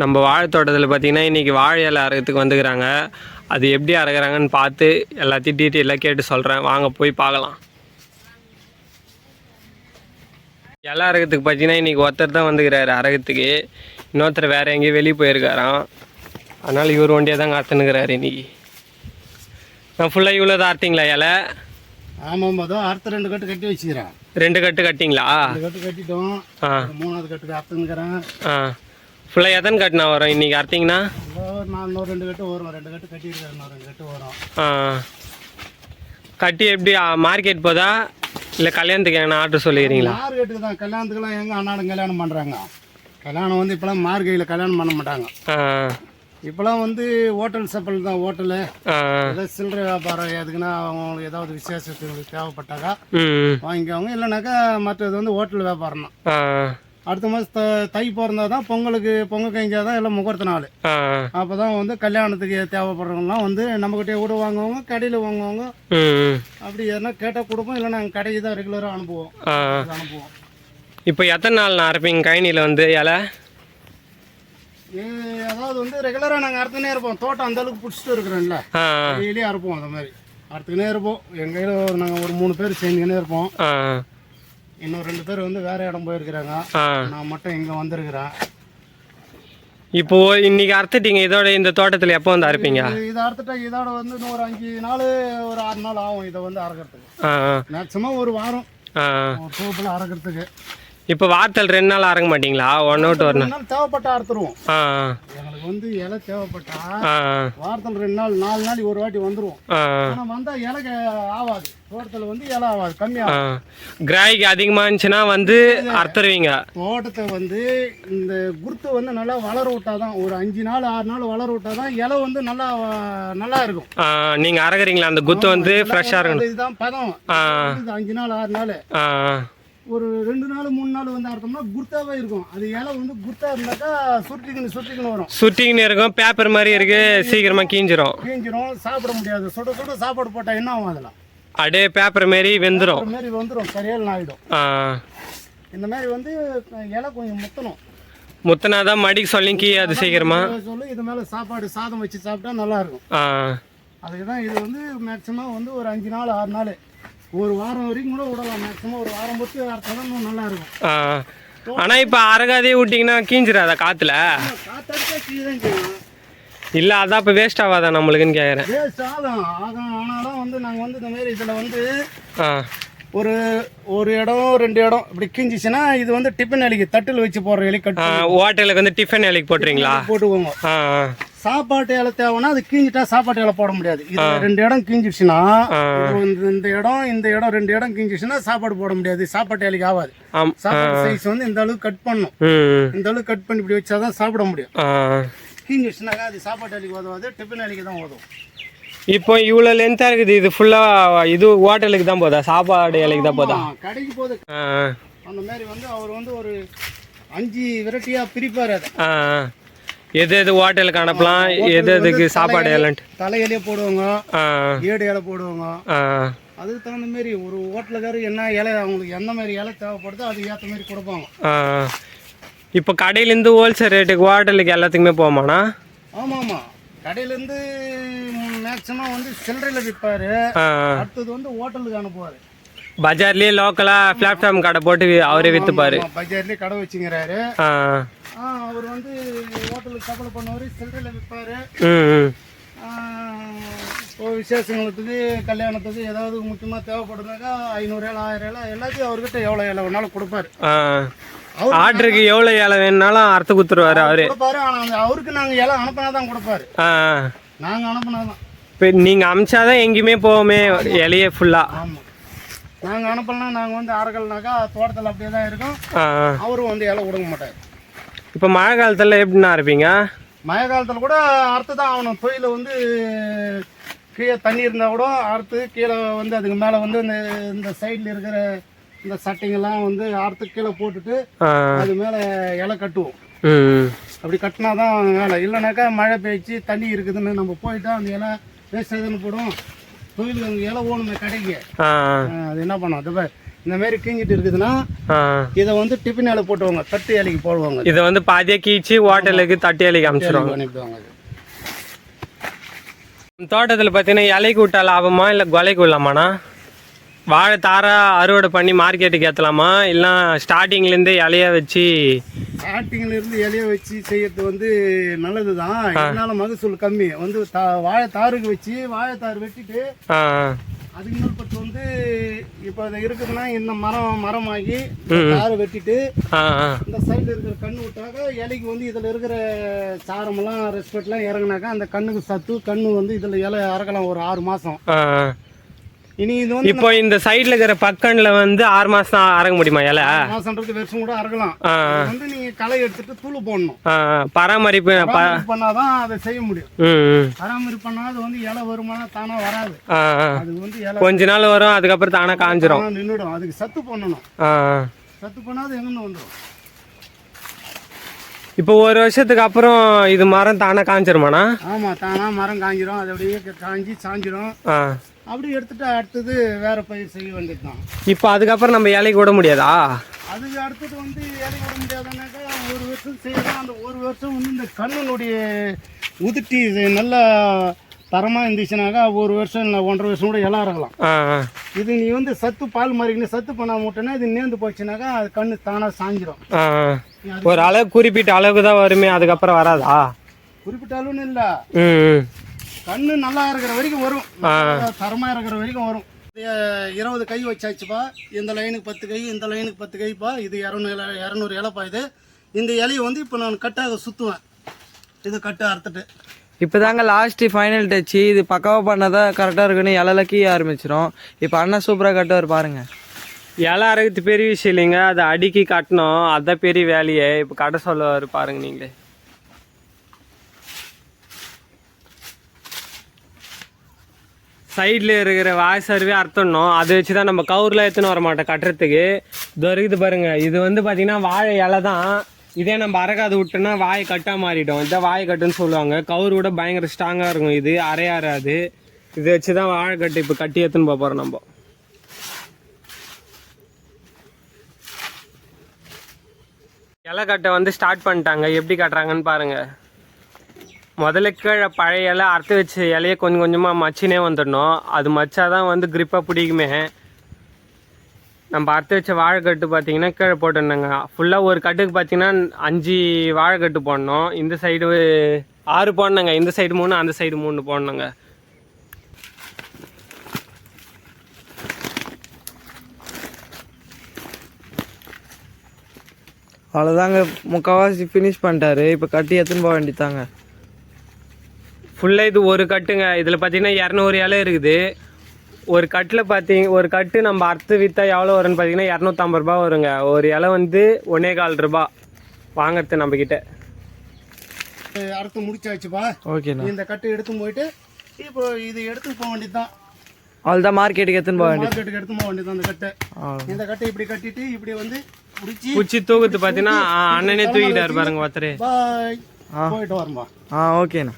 நம்ம வாழைத்தோட்டத்தில் பார்த்தீங்கன்னா இன்றைக்கி வாழை இலை அறுக்கிறதுக்கு வந்துக்கிறாங்க. அது எப்படி அறுக்கிறாங்கன்னு பார்த்து எல்லாத்தையும் டீட்டெயிலாக கேட்டு சொல்கிறேன் வாங்க போய் பார்க்கலாம். இலை அறுக்கிறதுக்கு பார்த்தீங்கன்னா இன்றைக்கி ஒருத்தர் தான் வந்துக்கிறாரு அறுக்கிறதுக்கு. இன்னொருத்தர் வேறு எங்கேயும் வெளியே போயிருக்காராம். அதனால் இவர் வண்டியாக தான் காத்துனுக்கிறாரு இன்றைக்கி நான் ஃபுல்லாக இவ்வளோ தான் அறுத்தீங்களா இலை? ஆமாம் அதோ அடுத்த ரெண்டு கட்டு கட்டி வச்சுக்கிறேன். ரெண்டு கட்டு கட்டிங்களா? ரெண்டு கட்டு கட்டிட்டோம். மூணாவது அறுத்துங்கிறேன் ஆ. ஃபுல்லாக எத்தனை கட்டுனா வரும்? இன்றைக்கி அறுத்தீங்கன்னா? நான் ரெண்டு கட்டு வரும் ரெண்டு கட்டு கட்டியிருக்கேன் இன்னொரு ரெண்டு கட்டு வரும் ஆ. கட்டி எப்படி மார்க்கெட் போதா? இல்லை கல்யாணத்துக்கு எங்கன்னா ஆர்டர் சொல்லிக்கிறீங்களா? மார்க்கெட்டுக்கு தான். கல்யாணத்துக்குலாம் எங்கே அன்னாடம் கல்யாணம் பண்ணுறாங்க கல்யாணம் வந்து இப்போலாம் மார்கழியில் கல்யாணம் பண்ண மாட்டாங்க. இப்போலாம் வந்து ஹோட்டல் சப்பல் தான் ஹோட்டலு ஏதாவது சில்லறை வியாபாரம் எதுக்குன்னா அவங்களுக்கு ஏதாவது விசேஷத்துக்கு தேவைப்பட்டாக்கா வாங்கிக்கோங்க இல்லைனாக்கா மற்றது வந்து ஹோட்டல் வியாபாரம் தான் அடுத்த மாதம் த தை பிறந்தா தான் பொங்கலுக்கு பொங்கல் கழிஞ்சா தான் எல்லாம் முகூர்த்த நாள். ஆ. அப்போ தான் வந்து கல்யாணத்துக்கு தேவைப்படுறவங்கலாம் வந்து நம்மக்கிட்டே கூட வாங்குவாங்க கடையில் வாங்குவாங்க. அப்படி எதனா கேட்டால் கொடுப்போம் இல்லை நாங்கள் கடைக்கு தான் ரெகுலராக அனுப்புவோம். அனுப்புவோம். இப்போ எத்தனை நாள் நான் அரைப்பீங்க கழனியில் வந்து இலை? ஏ, அதாவது வந்து ரெகுலராக நாங்கள் அறுத்துனே இருப்போம். தோட்டம் அந்த அளவுக்கு பிடிச்சிட்டு இருக்கிறோம்ல ஆ. டெய்லி அறுப்போம் அந்த மாதிரி. அறுத்துக்கினே இருப்போம். எங்கள் கையில் ஒரு நாங்கள் ஒரு மூணு பேர் சேர்ந்துக்கினே இருப்போம். இன்னும் ரெண்டு பேர் வந்து வேறு இடம் போயிருக்கிறாங்க. நான் மட்டும் இங்கே வந்திருக்கிறேன். இப்போ இன்னைக்கு அறுத்துட்டீங்க இதோட இந்த தோட்டத்தில் எப்போ வந்து அறுப்பீங்க? இது- அறுத்துட்டா இதோட வந்து ஒரு அஞ்சு நாள் ஒரு ஆறு நாள் ஆகும் இதை வந்து அறுக்கிறதுக்கு. ஆ மேக்ஸிமம் ஒரு வாரம். தோப்பில் அறுக்கிறதுக்கு. இப்போ வாரத்தில் ரெண்டு நாள் அறங்க மாட்டீங்களா? ஒன் அவுட் ஒரு நாள் தேவைப்பட்டா அறுத்துருவோம். வந்து இலை தேவைப்பட்டா வாரத்தில் ரெண்டு நாள் நாலு நாள் ஒரு வாட்டி வந்துருவோம் ஆ. ஆனால் வந்தால் இலை ஆகாது தோட்டத்தில் வந்து இலை ஆகாது ஆ. கம்மியாகும் கிராய்க்கு அதிகமாக இருந்துச்சுன்னா வந்து அறுத்துருவீங்க. தோட்டத்தை வந்து இந்த குருத்து வந்து நல்லா வளர விட்டாதான் ஒரு அஞ்சு நாள் ஆறு நாள் வளர விட்டாதான் இலை வந்து நல்லா நல்லா இருக்கும். ஆ, நீங்க அறகுறீங்களா அந்த குத்து வந்து ஃப்ரெஷ்ஷாக இருக்கணும். இதுதான் பதம். அஞ்சு நாள் ஆறு நாள். ஒரு ரெண்டு நாள் மூணு நாள் வந்து அறுத்தோம்னா குர்த்தாவே இருக்கும். அது இலை வந்து குர்த்தா இருந்தாக்கா சுருட்டிக்கணும் சுருட்டிக்கணும் வரும். சுற்றிக்கின்னு இருக்கும் பேப்பர் மாதிரி இருக்கு சீக்கிரமா கீஞ்சிரும். கீஞ்சிரும் சாப்பிட முடியாது. சுட சுட சாப்பாடு போட்டால் என்ன ஆகும் அதில்? அப்படியே பேப்பர் மாரி வெந்துடும் மாதிரி வந்துடும் சரியான ஆகிடும் இந்த மாதிரி வந்து இலை கொஞ்சம் முத்தணும். முத்தனா தான் மடிக்கு சொல்லி கீ அது சீக்கிரமா. சொல்லி இது மேலே சாப்பாடு சாதம் வச்சு சாப்பிட்டா நல்லா இருக்கும். அதுக்கு தான் இது வந்து மேக்ஸிமம் வந்து ஒரு அஞ்சு நாள் ஆறு நாள் ஒரு வாரம் வரைக்கும் கூட விடலாம். மேக்ஸிமம் ஒரு வாரம் பொறுத்து இன்னும் நல்லா இருக்கும். ஆ. ஆனால் இப்போ அறகாதே விட்டிங்கன்னா கீஞ்சிடாதா செய்யும். இல்லை அதான் இப்போ வேஸ்ட் ஆகாதா நம்மளுக்குன்னு கேட்குறேன் வேஸ்ட் ஆகும். ஆகும். ஆனாலும் வந்து நாங்கள் வந்து இந்த மாதிரி இதில் வந்து ஒரு ஒரு இடம் ரெண்டு இடம் இப்படி கிஞ்சிச்சுன்னா இது வந்து டிஃபன் அலிக்கு தட்டில் வச்சு போடுற இலை கட்டு ஹோட்டலுக்கு வந்து டிஃபன் வேலைக்கு போட்டுறீங்களா? போட்டுக்கோங்க சாப்பாட்டு இலை தேவைன்னா அது கீஞ்சிட்டா சாப்பாட்டு இலை போட முடியாது. இது ரெண்டு இடம் கீஞ்சிடுச்சுன்னா. இந்த- இடம் இந்த இடம் ரெண்டு இடம் கீஞ்சிடுச்சுன்னா சாப்பாடு போட முடியாது. சாப்பாட்டு இலைக்கு ஆகாது. சாப்பாடு சைஸ் வந்து இந்த அளவுக்கு கட் பண்ணணும் ம் இந்த அளவுக்கு கட் பண்ணி இப்படி வச்சாதான் சாப்பிட முடியும். கீஞ்சிடுச்சுனாக்கா அது சாப்பாட்டு இலைக்கு உதவாது டிஃபன் இலைக்கு தான் உதவும். இப்போ இவ்வளோ லென்த்தாக இருக்குது இது ஃபுல்லாக இது ஹோட்டலுக்கு தான் போதா? சாப்பாடு இலைக்கு தான் போதா? கடைக்கு போகுது ஆ அந்த மாதிரி வந்து அவர் வந்து ஒரு அஞ்சு வெரைட்டியாக பிரிப்பார் அதை. எது எது ஹோட்டலுக்கு அனுப்பலாம்? எது எதுக்கு சாப்பாடு இலைன்ட்டு? தலை இலையை போடுவாங்க ஏடு இலை போடுவாங்க. அதுக்கு தகுந்த மாதிரி ஒரு ஹோட்டலுக்காரர் என்ன இலை அவங்களுக்கு எந்த மாதிரி இலை தேவைப்படுதோ அதுக்கு ஏற்ற மாதிரி கொடுப்பாங்க. இப்போ கடையிலேருந்து ஹோல்சேல் ரேட்டுக்கு ஹோட்டலுக்கு எல்லாத்துக்குமே போமாண்ணா ஆமாம் ஆமாம் கடையிலேருந்து மேக்ஸிமம் வந்து சில்லறையில் விற்பார் அடுத்தது வந்து ஹோட்டலுக்கு அனுப்புவார். பஜார்லேயே லோக்கலாக பிளாட்ஃபார்ம் கடை போட்டு அவரே விற்றுப்பாரு பஜார்லேயே கடை வச்சுங்கிறாரு. அவர் வந்து ஹோட்டலுக்கு சப்ளை பண்ணுவார் சில்லறையில் விற்பார் இப்போ விசேஷங்களுக்கு கல்யாணத்துக்கு ஏதாவது முக்கியமாக தேவைப்படுதுனாக்கா ஐநூறு ஏழை ஆயிரம் ஏழை எல்லாத்தையும் அவர்கிட்ட எவ்வளோ ஏழை வேணாலும் கொடுப்பாரு. ஆ அவர் ஆர்டருக்கு எவ்வளோ இலை வேணுனாலும் அறுத்து கொடுத்துருவாரு அவரு கொடுப்பாரு ஆனால் அவருக்கு நாங்கள் இலை அனுப்பினா தான் கொடுப்பாரு. ஆ நாங்கள் அனுப்பினா தான் இப்போ நீங்கள் அமிச்சாதான் எங்கேயுமே போவோமே இலையே ஃபுல்லாக ஆமாம் நாங்கள் அனுப்பலாம் நாங்கள் வந்து அரைக்கல்னாக்கா தோட்டத்தில் அப்படியே தான் இருக்கும் அவரும் வந்து இலை கொடுக்க மாட்டார். இப்போ மழை காலத்தில் எப்படிண்ணா இருப்பீங்க? மழை காலத்தில் கூட அறுத்து தான் ஆகணும். தொழில வந்து கீழே தண்ணி இருந்தால் கூட அறுத்து கீழே வந்து அதுக்கு மேலே வந்து இந்த இந்த சைடில் இருக்கிற இந்த சட்டைங்கெல்லாம் வந்து அறுத்து கீழே போட்டுட்டு அது மேலே இலை கட்டுவோம். அப்படி கட்டினா தான் வேலை. இல்லைனாக்கா மழை பெய்ச்சு தண்ணி இருக்குதுன்னு நம்ம போயிட்டா அந்த இலை வேஸ்ட் எதுன்னு போடும் அந்த இலை ஓணுமே கடைக்கு. அது என்ன பண்ணோம்? அது இந்த மாதிரி கிஞ்சிட்டு இருக்குதுன்னா இதை வந்து டிஃபின் இலை போட்டுவாங்க. தட்டு இலைக்கு போடுவாங்க. இதை வந்து பாதியாக கீச்சு ஹோட்டலுக்கு தட்டி அலிக்கு அனுப்பிச்சிருவாங்க அனுப்பிடுவாங்க. தோட்டத்தில் பார்த்தீங்கன்னா இலைக்கு விட்டா லாபமா இல்லை கொலைக்கு விடலாமாண்ணா? வாழை தாரா அறுவடை பண்ணி மார்க்கெட்டுக்கு ஏற்றலாமா இல்லை ஸ்டார்டிங்லேருந்தே இலைய வச்சு ஸ்டார்டிங்ல இருந்து இலைய வச்சு செய்யறது வந்து நல்லதுதான். இருந்தாலும் மகசூல் கம்மி. வந்து தா- வாழை தாருக்கு வச்சு வாழை தார் வெட்டிட்டு அதுக்கு மேற்பட்டு வந்து இப்போ அது இருக்குதுன்னா இந்த மரம் மரமாகி தாரை வெட்டிட்டு இந்த சைடில் இருக்கிற கண்ணு விட்டாக்க இலைக்கு வந்து இதில் இருக்கிற சாரமெல்லாம் ரெஸ்பெக்ட்லாம் இறங்குனாக்கா அந்த கண்ணுக்கு சத்து கண்ணு வந்து இதில் இலை அறக்கலாம் ஒரு ஆறு மாதம். இனி இது வந்து இப்போ இந்த சைடில் இருக்கிற பக்கனில் வந்து ஆறு மாதம் தான் அறங்க முடியுமா இலை? மாசம்ன்றது வருஷம் கூட அறக்கலாம். அது வந்து நீங்கள் களை எடுத்துட்டு தூள் போடணும். பராமரிப்பு பண்ணாதான் அதை செய்ய முடியும். பராமரிப்பு பண்ணாத வந்து இலை வருமானம் தானா வராது. அது வந்து இலை கொஞ்ச நாள் வரும் அதுக்கப்புறம் தானாக காஞ்சிரும். தானா நின்றுடும் அதுக்கு சத்து பண்ணணும். சத்து பண்ணாத எங்கன்னு வந்துடும்? இப்போ ஒரு வருஷத்துக்கு அப்புறம் இது மரம் தானாக காஞ்சிருமாண்ணா? ஆமாம் தானா மரம் காஞ்சிரும். அது அப்படியே காஞ்சி சாஞ்சிரும். அப்படி எடுத்துட்டு அடுத்தது வேற பயிர் செய்ய வேண்டியது தான் இப்போ அதுக்கப்புறம் நம்ம இலைக்கு விட முடியாதா? அதுக்கு அடுத்தது வந்து இலை விட முடியாதுனாக்கா ஒரு வருஷம் செய்யலாம் அந்த ஒரு வருஷம் வந்து இந்த கண்ணினுடைய இது நல்லா தரமாக இருந்துச்சுனாக்கா ஒரு வருஷம் இல்லை ஒன்றரை வருஷம் கூட இலை ஆ இது நீ வந்து சத்து பால் மாறிக்கின்னு சத்து பண்ணாம விட்டேன்னா இது நேர்ந்து போச்சுனாக்கா அது கண்ணு தானாக சாஞ்சிரும். ஒரு அளவு குறிப்பிட்ட அளவுக்கு தான் வருமே அதுக்கப்புறம் வராதா? குறிப்பிட்ட அளவுன்னு இல்லை. கண்ணு நல்லா இருக்கிற வரைக்கும் வரும். நல்லா தரமா இருக்கிற வரைக்கும் வரும். இருபது கை வச்சாச்சுப்பா. இந்த லைனுக்கு பத்து கை இந்த லைனுக்கு பத்து கைப்பா. இது இரநூறு இலை இரநூறு இலைப்பா இது. இந்த இலையை வந்து இப்போ நான் கட்டாக சுற்றுவேன் இது கட்டு அறுத்துட்டு. இப்போதாங்க லாஸ்ட் ஃபைனல் டச்சு இது பக்காவாக பண்ணாதான் கரெக்டாக இருக்குன்னு இலையில கீ ஆரம்பிச்சிரும். இப்போ அண்ணா சூப்பராக கட்டுவார் பாருங்க. இலை அறகுறது பெரிய விஷயம் இல்லைங்க. அதை அடுக்கி கட்டணும். அதான் பெரிய வேலையே. இப்போ கடை சொல்லுவார் பாருங்க நீங்களே. சைடில் இருக்கிற வாய் சர்வே அறுத்தணும் அதை வச்சு தான் நம்ம கவுரில் எடுத்துன்னு வர மாட்டோம் கட்டுறதுக்கு. இது இருக்குது இது வந்து பார்த்திங்கன்னா வாழை இலை தான். இதே நம்ம அரைக்காது விட்டோன்னா வாயை கட்டாக மாறிடும். இதான் வாயை கட்டுன்னு சொல்லுவாங்க. கவுர் கூட பயங்கர ஸ்ட்ராங்காக இருக்கும் இது. அரையாறாது. இதை வச்சு தான் வாழை கட்டு இப்போ கட்டி எடுத்துன்னு போகிறோம் நம்ம. இலை கட்டை வந்து ஸ்டார்ட் பண்ணிட்டாங்க. எப்படி கட்டுறாங்கன்னு பாருங்கள் முதல்ல கீழே பழைய இலை அறுத்து வச்ச இலையை கொஞ்சம் கொஞ்சமாக மச்சினே வந்துடணும். அது மச்சாதான் வந்து க்ரிப்பாக பிடிக்குமே. நம்ம அறுத்து வச்ச வாழைக்கட்டு பார்த்தீங்கன்னா கீழே போட்டுருந்தாங்க ஃபுல்லாக ஒரு கட்டுக்கு பார்த்தீங்கன்னா அஞ்சு வாழைக்கட்டு போடணும். இந்த சைடு ஆறு போடணுங்க. இந்த சைடு மூணு அந்த சைடு மூணு போடணுங்க. அவ்வளோதாங்க முக்கால்வாசி ஃபினிஷ் பண்ணிட்டாரு. இப்போ கட்டி எடுத்துன்னு போக வேண்டித்தாங்க ஃபுல்லாக இது ஒரு கட்டுங்க. இதில் பார்த்தீங்கன்னா இரநூறு இலை இருக்குது. ஒரு கட்டில் பார்த்தீங்க ஒரு கட்டு நம்ம அறுத்து விற்றா எவ்வளோ வரும்னு பார்த்தீங்கன்னா இரநூத்தம்பது ரூபா வருங்க. ஒரு இலை வந்து ஒன்னே கால் ரூபா. வாங்குறது நம்மக்கிட்ட அறுத்து முடிச்சாச்சுப்பா. ஓகேண்ணா இந்த கட்டு எடுத்து போயிட்டு இப்போ இது எடுத்து போக வேண்டியது தான் அவ்வளோதான் மார்க்கெட்டுக்கு எடுத்துன்னு போக வேண்டியது. மார்க்கெட்டுக்கு எடுத்து போக வேண்டியது அந்த கட்டை. இந்த கட்டை இப்படி கட்டிட்டு இப்படி வந்து பிடிச்சி குச்சி தூக்குத்து பார்த்தீங்கன்னா ஆ, அண்ணனே தூக்கிட்டாரு பாருங்க ஒருத்தர் பாய் போயிட்டு வரம்பா ஆ ஓகேண்ணா